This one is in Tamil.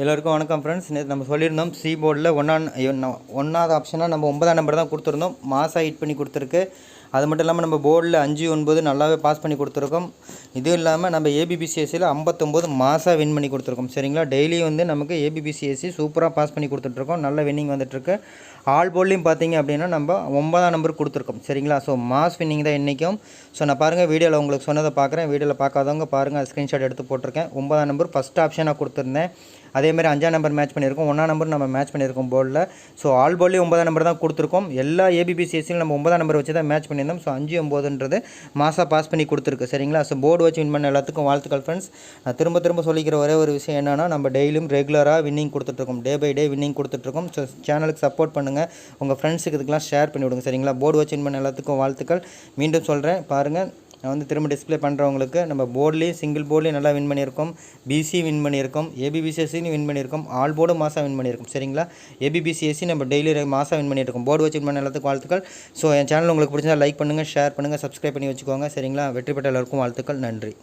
எல்லோருக்கும் வணக்கம் ஃப்ரெண்ட்ஸ் நேற்று நம்ம சொல்லியிருந்தோம் சி போர்டில் ஒன்றா ஒன்றாவது ஆப்ஷனாக நம்ம ஒன்பதாம் நம்பர் தான் கொடுத்துருந்தோம். மாசாக ஹிட் பண்ணி கொடுத்துருக்கு. அது மட்டும் இல்லாமல் நம்ம போர்டில் அஞ்சு ஒன்பது நல்லாவே பாஸ் பண்ணி கொடுத்துருக்கோம். இதுவும் இல்லாமல் நம்ம ஏபிபிசிஎஸ்சியில் ஐம்பத்தொம்போது மாதம் வின் பண்ணி கொடுத்துருக்கோம். சரிங்களா? டெய்லி வந்து நமக்கு ஏபிபிசிஎஸ்சி சூப்பராக பாஸ் பண்ணி கொடுத்துட்ருக்கோம். நல்ல வின்னிங் வந்துட்டுருக்கு ஆல் போர்ட்லேயும் பார்த்தீங்க அப்படின்னா நம்ம ஒன்பதாம் நம்பர் கொடுத்துருக்கோம். சரிங்களா? ஸோ மாஸ் வின்னிங் தான் இன்றைக்கும் ஸோ நான் பாருங்கள் வீடியோவில் உங்களுக்கு சொன்னதை பார்க்குறேன் வீடியோவில் பார்க்காதவங்க பாருங்கள் ஸ்க்ரீன்ஷாட் எடுத்து போட்டிருக்கேன். ஒன்பதாம் நம்பர் ஃபஸ்ட் ஆப்ஷனாக கொடுத்துருந்தேன். அதேமாதிரி அஞ்சாம் நம்பர் மேட்ச் பண்ணியிருக்கோம். ஒன்றாம் நம்பர் நம்ம மேட்ச் பண்ணியிருக்கோம் போர்டில் ஸோ ஆல் போர்ட்லேயும் ஒன்பதாம் நம்பர் தான் கொடுத்துருக்கோம். எல்லா ஏபிபிசிஎஸ்சியும் நம்ம ஒன்பதாம் நம்பர் வச்சு தான் மேட்ச் பண்ணியிருந்தோம். ஸோ அஞ்சு ஒம்போதுன்றது மாதம் பாஸ் பண்ணி கொடுத்துருக்கு. சரிங்களா? ஸோ போர்டு வச்சு வின் பண்ண எல்லாத்துக்கும் வாழ்த்துக்கள் ஃப்ரெண்ட்ஸ் நான் திரும்ப திரும்ப சொல்லிக்கிற ஒரே ஒரு விஷயம் என்னென்னா நம்ம டெய்லியும் ரெகுலராக வின்னிங் கொடுத்துட்ருக்கோம். டே பை டே வின்னிங் கொடுத்துட்ருக்கோம். ஸோ சேனலுக்கு சப்போர்ட் பண்ணுங்கள் உங்கள் ஃப்ரெண்ட்ஸுக்கு இதுக்கெல்லாம் ஷேர் பண்ணி விடுங்க சரிங்களா? போர்டு வச்சு வின் பண்ண எல்லாத்துக்கும் வாழ்த்துக்கள். மீண்டும் சொல்கிறேன் பாருங்கள் நான் வந்து திரும்ப டிஸ்பிளே பண்ணுறவங்களுக்கு நம்ம போர்ட்லேயும் சிங்கிள் போர்ட்லேயும் நல்லா வின் பண்ணியிருக்கோம். பிசி வின் பண்ணியிருக்கோம். ஏபிபிசிஎஸ்சின்னு வின் பண்ணியிருக்கோம். ஆல் போர்டு மாதம் வின் பண்ணியிருக்கோம். சரிங்களா? ஏபிபிசிஎஸ்சி நம்ம டெய்லி மாதம் வின் பண்ணியிருக்கோம். போர்டு வச்சு வின் பண்ண எல்லாத்துக்கும் வாழ்த்துக்கள். ஸோ என் சேனல் உங்களுக்கு பிடிச்சா லைக் பண்ணுங்கள் ஷேர் பண்ணுங்கள் சப்ஸ்கிரைப் பண்ணி வச்சுக்கோங்க. சரிங்களா? வெற்றி பெற்ற எல்லாருக்கும் வாழ்த்துக்கள். நன்றி.